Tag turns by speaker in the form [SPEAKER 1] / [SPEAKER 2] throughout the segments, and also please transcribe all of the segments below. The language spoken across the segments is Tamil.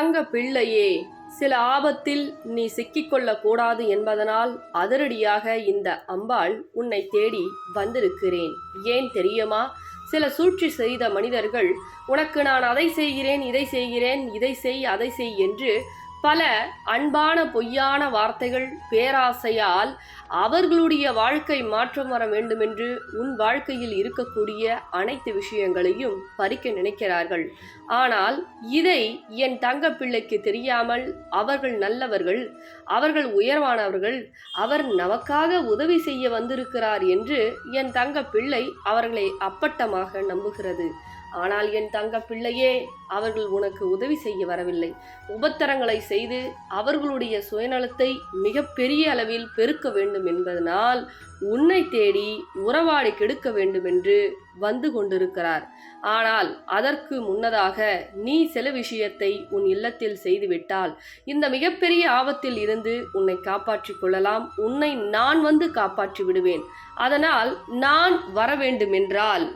[SPEAKER 1] தங்க பிள்ளையே சில ஆபத்தில் நீ சிக்கிக்கொள்ளக்கூடாது என்பதனால் அதிரடியாக இந்த அம்பாள் உன்னை தேடி வந்திருக்கிறேன். ஏன் தெரியுமா? சில சூழ்ச்சி செய்த மனிதர்கள் உனக்கு நான் அதை செய்கிறேன் இதை செய்கிறேன் இதை செய் அதை செய் என்று பல அன்பான பொய்யான வார்த்தைகள் பேராசையால் அவர்களுடைய வாழ்க்கை மாற்றம் வர வேண்டுமென்று உன் வாழ்க்கையில் இருக்கக்கூடிய அனைத்து விஷயங்களையும் பறிக்க நினைக்கிறார்கள். ஆனால் இதை என் தங்க பிள்ளைக்கு தெரியாமல் அவர்கள் நல்லவர்கள் அவர்கள் உயர்வானவர்கள் அவர் நமக்காக உதவி செய்ய வந்திருக்கிறார் என்று என் தங்க பிள்ளை அவர்களை அப்பட்டமாக நம்புகிறது. ஆனால் என் தங்க பிள்ளையே அவர்கள் உனக்கு உதவி செய்ய வரவில்லை. உபத்தரங்களை செய்து அவர்களுடைய சுயநலத்தை மிகப்பெரிய அளவில் பெருக்க வேண்டும் என்பதனால் உன்னை தேடி உறவாடி கெடுக்க வேண்டும் என்று வந்து கொண்டிருக்கிறார். ஆனால் அதற்கு முன்னதாக நீ சில விஷயத்தை உன் இல்லத்தில் செய்துவிட்டால் இந்த மிகப்பெரிய ஆபத்தில் இருந்து உன்னை காப்பாற்றிக் கொள்ளலாம். உன்னை நான் வந்து காப்பாற்றி விடுவேன். அதனால் நான் வர வேண்டுமென்றால்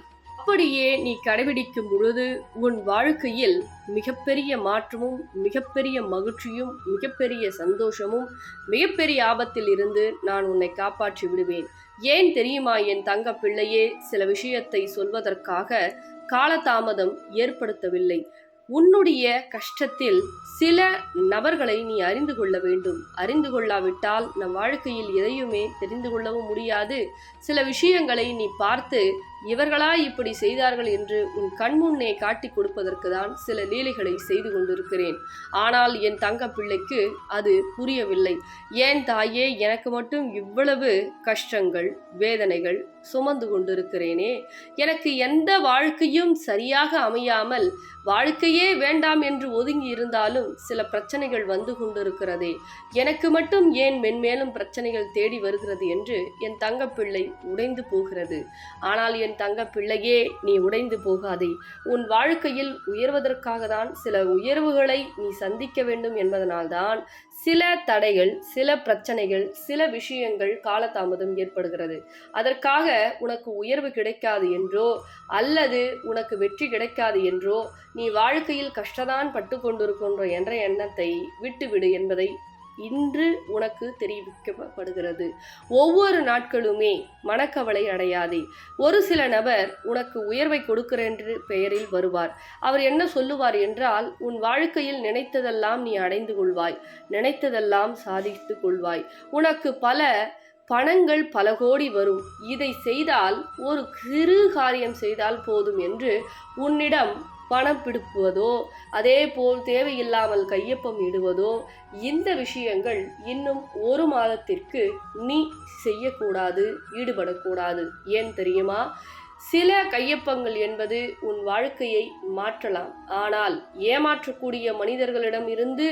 [SPEAKER 1] அப்படியே நீ கடைபிடிக்கும் பொழுது உன் வாழ்க்கையில் மிகப்பெரிய மாற்றமும் மிகப்பெரிய மகிழ்ச்சியும் மிகப்பெரிய சந்தோஷமும் மிகப்பெரிய ஆபத்தில் இருந்து நான் உன்னை காப்பாற்றி விடுவேன். ஏன் தெரியுமா என் தங்க பிள்ளையே? சில விஷயத்தை சொல்வதற்காக காலதாமதம் ஏற்படுத்தவில்லை. உன்னுடைய கஷ்டத்தில் சில நபர்களை நீ அறிந்து கொள்ள வேண்டும். அறிந்து கொள்ளாவிட்டால் நம் வாழ்க்கையில் எதையுமே தெரிந்து கொள்ளவும் முடியாது. சில விஷயங்களை நீ பார்த்து இவர்களா இப்படி செய்தார்கள் என்று உன் கண்முன்னே காட்டி கொடுப்பதற்கு தான் சில லீலைகளை செய்து கொண்டிருக்கிறேன். ஆனால் என் தங்க பிள்ளைக்கு அது புரியவில்லை. ஏன் தாயே எனக்கு மட்டும் இவ்வளவு கஷ்டங்கள் வேதனைகள் சுமந்து கொண்டிருக்கிறேனே? எனக்கு எந்த வாழ்க்கையும் சரியாக அமையாமல் வாழ்க்கையே வேண்டாம் என்று ஒதுங்கி இருந்தாலும் சில பிரச்சனைகள் வந்து கொண்டிருக்கிறதே. எனக்கு மட்டும் ஏன் மென்மேலும் பிரச்சனைகள் தேடி வருகிறது என்று என் தங்கப்பிள்ளை உடைந்து போகிறது. ஆனால் என் தங்க பிள்ளையே நீ உடைந்து போகாதே. உன் வாழ்க்கையில் உயர்வதற்காக தான் சில உயர்வுகளை நீ சந்திக்க வேண்டும் என்பதனால்தான் சில தடைகள் சில பிரச்சனைகள் சில விஷயங்கள் காலதாமதம் ஏற்படுகிறது. அதற்காக உனக்கு உயர்வு கிடைக்காது என்றோ அல்லது உனக்கு வெற்றி கிடைக்காது என்றோ நீ வாழ்க்கையில் கஷ்டதான் பட்டு கொண்டிருக்கின்ற என்ற எண்ணத்தை விட்டுவிடு என்பதை இன்று உனக்கு தெரிவிக்கப்படுகிறது. ஒவ்வொரு நாட்களுமே மனக்கவலை அடையாதே. ஒரு சில நபர் உனக்கு உயர்வை கொடுக்கிறேன் என்று பெயரில் வருவார். அவர் என்ன சொல்லுவார் என்றால் உன் வாழ்க்கையில் நினைத்ததெல்லாம் நீ அடைந்து கொள்வாய். நினைத்ததெல்லாம் சாதித்து கொள்வாய். உனக்கு பல பணங்கள் பல கோடி வரும். இதை செய்தால் ஒரு சிறு காரியம் செய்தால் போதும் என்று உன்னிடம் பணம் பிடிப்புவதோ அதே போல் தேவையில்லாமல் கையொப்பம் இடுவதோ இந்த விஷயங்கள் இன்னும் ஒரு மாதத்திற்கு நீ செய்யக்கூடாது ஈடுபடக்கூடாது. ஏன் தெரியுமா? சில கையொப்பங்கள் என்பது உன் வாழ்க்கையை மாற்றலாம். ஆனால் ஏமாற்றக்கூடிய மனிதர்களிடம் இருந்து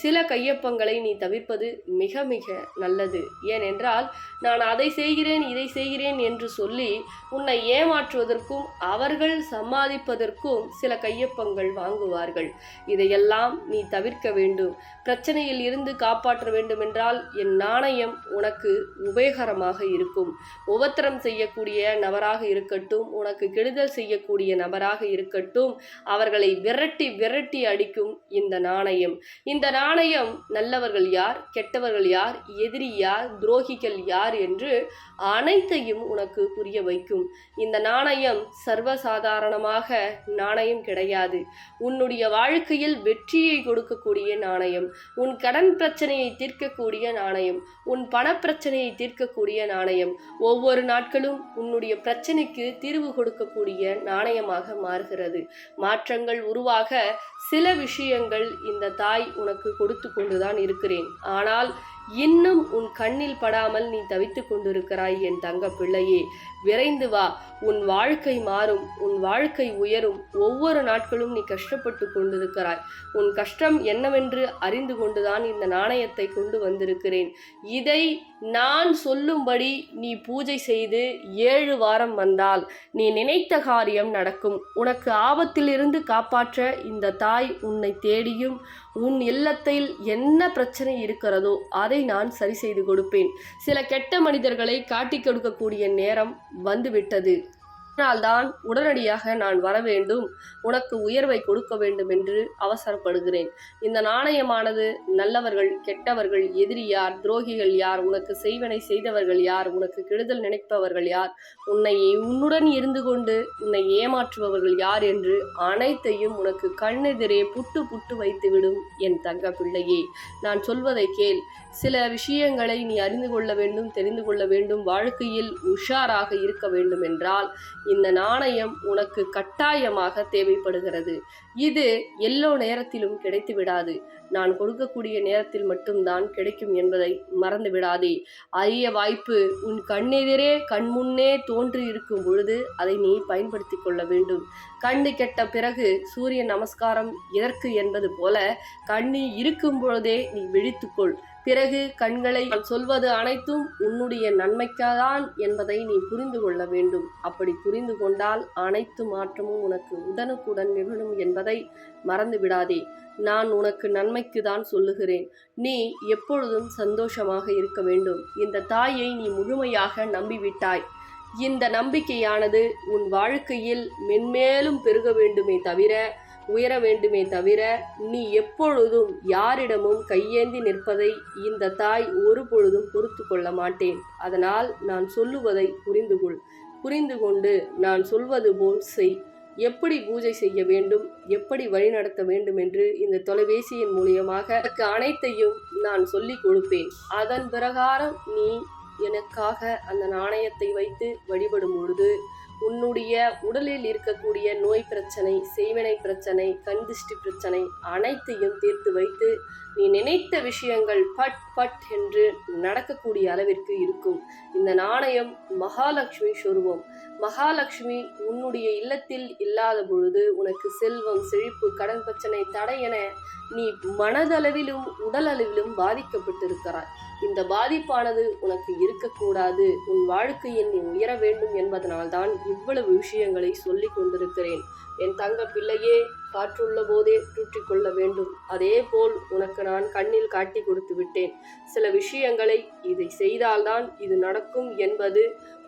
[SPEAKER 1] சில கையொப்பங்களை நீ தவிர்ப்பது மிக மிக நல்லது. ஏனென்றால் நான் அதை செய்கிறேன் இதை செய்கிறேன் என்று சொல்லி உன்னை ஏமாற்றுவதற்கும் அவர்கள் சம்பாதிப்பதற்கும் சில கையொப்பங்கள் வாங்குவார்கள். இதையெல்லாம் நீ தவிர்க்க வேண்டும். பிரச்சனையில் இருந்து காப்பாற்ற வேண்டுமென்றால் என் நாணயம் உனக்கு உபயோகரமாக இருக்கும். உபத்திரம் செய்யக்கூடிய நபராக இருக்கட்டும் உனக்கு கெடுதல் செய்யக்கூடிய நபராக இருக்கட்டும் அவர்களை விரட்டி விரட்டி அடிக்கும் இந்த நாணயம். இந்த நாணயம் நல்லவர்கள் யார் கெட்டவர்கள் யார் எதிரி யார் துரோகிகள் யார் என்று அனைத்தையும் உனக்கு புரிய வைக்கும். இந்த நாணயம் சர்வசாதாரணமாக நாணயம் கிடையாது. உன்னுடைய வாழ்க்கையில் வெற்றியை கொடுக்கக்கூடிய நாணயம் உன் கடன் பிரச்சனையை தீர்க்கக்கூடிய நாணயம் உன் பணப்பிரச்சனையை தீர்க்கக்கூடிய நாணயம். ஒவ்வொரு நாட்களும் உன்னுடைய பிரச்சனைக்கு தீர்வு கொடுக்கக்கூடிய நாணயமாக மாறுகிறது. மாற்றங்கள் உருவாக சில விஷயங்கள் இந்த தாய் உனக்கு கொடுத்து கொண்டுதான் இருக்கிறேன். ஆனால் இன்னும் உன் கண்ணில் படாமல் நீ தவித்துக் கொண்டிருக்கிறாய் என் தங்க பிள்ளையே. விரைந்து வா. உன் வாழ்க்கை மாறும். உன் வாழ்க்கை உயரும். ஒவ்வொரு நாட்களும் நீ கஷ்டப்பட்டு கொண்டிருக்கிறாய். உன் கஷ்டம் என்னவென்று அறிந்து கொண்டுதான் இந்த நாணயத்தை கொண்டு வந்திருக்கிறேன். இதை நான் சொல்லும்படி நீ பூஜை செய்து ஏழு வாரம் வந்தால் நீ நினைத்த காரியம் நடக்கும். உனக்கு ஆபத்திலிருந்து காப்பாற்ற இந்த தாய் உன்னை தேடியும் உன் இல்லத்தில் என்ன பிரச்சனை இருக்கிறதோ அதை நான் சரி செய்து கொடுப்பேன். சில கெட்ட மனிதர்களை காட்டிக் கொடுக்கக்கூடிய நேரம் வந்துவிட்டது. அதனால்தான் உடனடியாக நான் வர வேண்டும் உனக்கு உயர்வை கொடுக்க வேண்டும் என்று அவசரப்படுகிறேன். இந்த நாணயமானது நல்லவர்கள் கெட்டவர்கள் எதிரி யார் துரோகிகள் யார் உனக்கு செய்வனை செய்தவர்கள் யார் உனக்கு கெடுதல் நினைப்பவர்கள் யார் உன்னை உன்னுடன் இருந்து கொண்டு உன்னை ஏமாற்றுபவர்கள் யார் என்று அனைத்தையும் உனக்கு கண்ணெதிரே புட்டு புட்டு வைத்துவிடும் என் தங்க பிள்ளையே. நான் சொல்வதை கேள். சில விஷயங்களை நீ அறிந்து கொள்ள வேண்டும் தெரிந்து கொள்ள வேண்டும் வாழ்க்கையில் உஷாராக இருக்க வேண்டும் என்றால் இந்த நாணயம் உனக்கு கட்டாயமாக தேவைப்படுகிறது. இது எல்லோ நேரத்திலும் கிடைத்து விடாது நான் கொடுக்கக்கூடிய நேரத்தில் மட்டும்தான் கிடைக்கும் என்பதை மறந்து விடாதே அரிய வாய்ப்பு உன் கண்ணெதிரே கண்முன்னே தோன்றி இருக்கும் பொழுது அதை நீ பயன்படுத்தி கொள்ள வேண்டும். கண்ணு கெட்ட பிறகு சூரிய நமஸ்காரம் எதற்கு என்பது போல கண்ணி இருக்கும் பொழுதே நீ விழித்துக்கொள். பிறகு கண்களை சொல்வது அனைத்தும் உன்னுடைய நன்மைக்காதான் என்பதை நீ புரிந்து கொள்ள வேண்டும். அப்படி புரிந்து கொண்டால் அனைத்து மாற்றமும் உனக்கு உடனுக்குடன் நிகழும் என்பதை மறந்து விடாதே. நான் உனக்கு நன்மைக்கு தான் சொல்லுகிறேன். நீ எப்பொழுதும் சந்தோஷமாக இருக்க வேண்டும். இந்த தாயை நீ முழுமையாக நம்பிவிட்டாய். இந்த நம்பிக்கையானது உன் வாழ்க்கையில் மென்மேலும் பெருக வேண்டுமே தவிர உயர வேண்டுமே தவிர நீ எப்பொழுதும் யாரிடமும் கையேந்தி நிற்பதை இந்த தாய் ஒரு பொழுதும் பொறுத்து கொள்ள மாட்டேன். அதனால் நான் சொல்லுவதை புரிந்து கொள் புரிந்து கொண்டு நான் சொல்வது போல் செய். எப்படி பூஜை செய்ய வேண்டும்? எப்படி வழிநடத்த வேண்டும் என்று இந்த தொலைபேசியின் மூலியமாக எனக்கு அனைத்தையும் நான் சொல்லிக் கொடுப்பேன். அதன் பிரகாரம் நீ எனக்காக அந்த நாணயத்தை வைத்து வழிபடும் பொழுது உன்னுடைய உடலில் இருக்கக்கூடிய நோய் பிரச்சனை செய்வினை பிரச்சனை கண் பிரச்சனை அனைத்தையும் தீர்த்து வைத்து நீ நினைத்த விஷயங்கள் பட் பட் என்று நடக்கக்கூடிய அளவிற்கு இருக்கும். இந்த நாணயம் மகாலட்சுமி சொருவம். மகாலட்சுமி உன்னுடைய இல்லத்தில் இல்லாத பொழுது உனக்கு செல்வம் செழிப்பு கடன் பிரச்சனை தடை என நீ மனதளவிலும் உடல் அளவிலும் பாதிக்கப்பட்டிருக்கிறாய். இந்த பாதிப்பானது உனக்கு இருக்கக்கூடாது. உன் வாழ்க்கையில் நீ உயர வேண்டும் என்பதனால்தான் இவ்வளவு விஷயங்களை சொல்லிக் கொண்டிருக்கிறேன். என் தங்க பிள்ளையே காற்றுள்ள போதே தூற்றிக்கொள்ள வேண்டும். அதே போல் உனக்கு நான் கண்ணில் காட்டி கொடுத்து விட்டேன். சில விஷயங்களை இதை செய்தால்தான் இது நடக்கும் என்பது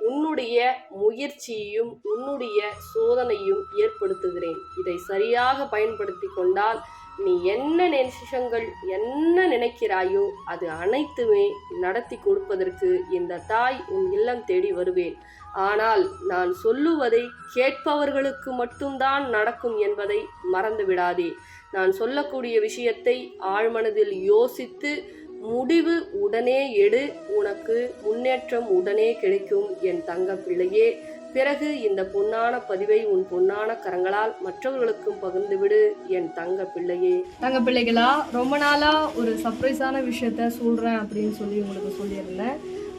[SPEAKER 1] உன்னுடைய முயற்சியையும் உன்னுடைய சோதனையும் ஏற்படுத்துகிறேன். இதை சரியாக பயன்படுத்தி கொண்டால் நீ என்ன நிமிஷங்கள் என்ன நினைக்கிறாயோ அது அனைத்துமே நடத்தி கொடுப்பதற்கு இந்த தாய் உன் இல்லம் தேடி வருவேன். ஆனால் நான் சொல்லுவதை கேட்பவர்களுக்கு மட்டும்தான் நடக்கும் என்பதை மறந்து விடாதே. நான் சொல்லக்கூடிய விஷயத்தை ஆழ்மனதில் யோசித்து முடிவு உடனே எடு. உனக்கு முன்னேற்றம் உடனே கிடைக்கும் என் தங்க பிள்ளையே பிறகு இந்த பொன்னான பதிவை உன் பொன்னான கரங்களால் மற்றவர்களுக்கும் பகிர்ந்துவிடு என் தங்க பிள்ளையே.
[SPEAKER 2] தங்க பிள்ளைகளா ரொம்ப நாளா ஒரு சர்ப்ரைஸான விஷயத்த சொல்றேன் அப்படின்னு சொல்லி உங்களுக்கு சொல்லியிருந்தேன்.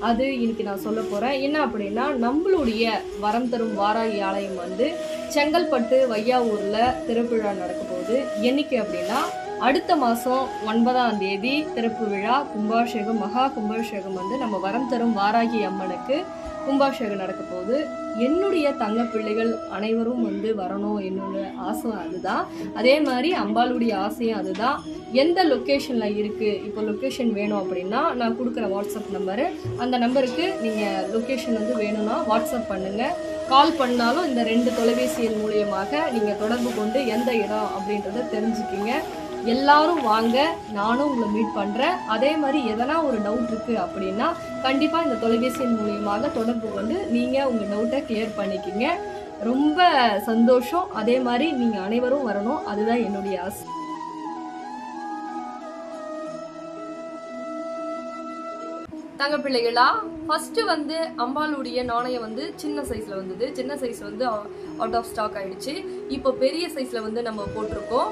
[SPEAKER 2] அது இன்னைக்கு நான் சொல்ல போகிறேன் என்ன அப்படின்னா நம்மளுடைய வரம் தரும் வாராகி ஆலயம் வந்து செங்கல்பட்டு வையாவூரில் திருவிழா நடக்க போகுது. என்னைக்கு அப்படின்னா அடுத்த மாதம் ஒன்பதாம் தேதி திறப்பு விழா. கும்பாபிஷேகம் மகா கும்பாபிஷேகம் வந்து நம்ம வரம் தரும் வாராகி அம்மனுக்கு கும்பாபிஷேகம் நடக்க போகுது என்னுடைய தங்க பிள்ளைகள் அனைவரும் வந்து வரணும் என்னோட ஆசை அதுதான். அதே மாதிரி அம்பாளுடைய ஆசையும் அதுதான். எந்த லொக்கேஷனில் இருக்குது இப்போ லொக்கேஷன் வேணும் அப்படின்னா நான் கொடுக்குற வாட்ஸ்அப் நம்பரு அந்த நம்பருக்கு நீங்கள் லொக்கேஷன் வந்து வேணும்னா வாட்ஸ்அப் பண்ணுங்கள் கால் பண்ணாலும் இந்த ரெண்டு தொலைபேசியின் மூலியமாக நீங்கள் தொடர்பு கொண்டு எந்த இடம் அப்படின்றத தெரிஞ்சுக்கிங்க. எல்லாரும் வாங்க நானும் உங்களை மீட் பண்ணுறேன் அதே மாதிரி எதனா ஒரு டவுட் இருக்குது அப்படின்னா கண்டிப்பாக இந்த தொலைபேசியின் மூலியமாக தொடர்பு கொண்டு நீங்கள் உங்கள் டவுட்டை கிளியர் பண்ணிக்கிங்க. ரொம்ப சந்தோஷம். அதே மாதிரி நீங்கள் அனைவரும் வரணும். அதுதான் என்னுடைய ஆசை. தங்க பிள்ளைகளா ஃபஸ்ட்டு வந்து அம்பாளுடைய நாணயம் வந்து சின்ன சைஸில் வந்தது. சின்ன சைஸ் வந்து அவுட் ஆஃப் ஸ்டாக் ஆகிடுச்சு இப்போ பெரிய சைஸில் வந்து நம்ம போட்டிருக்கோம்.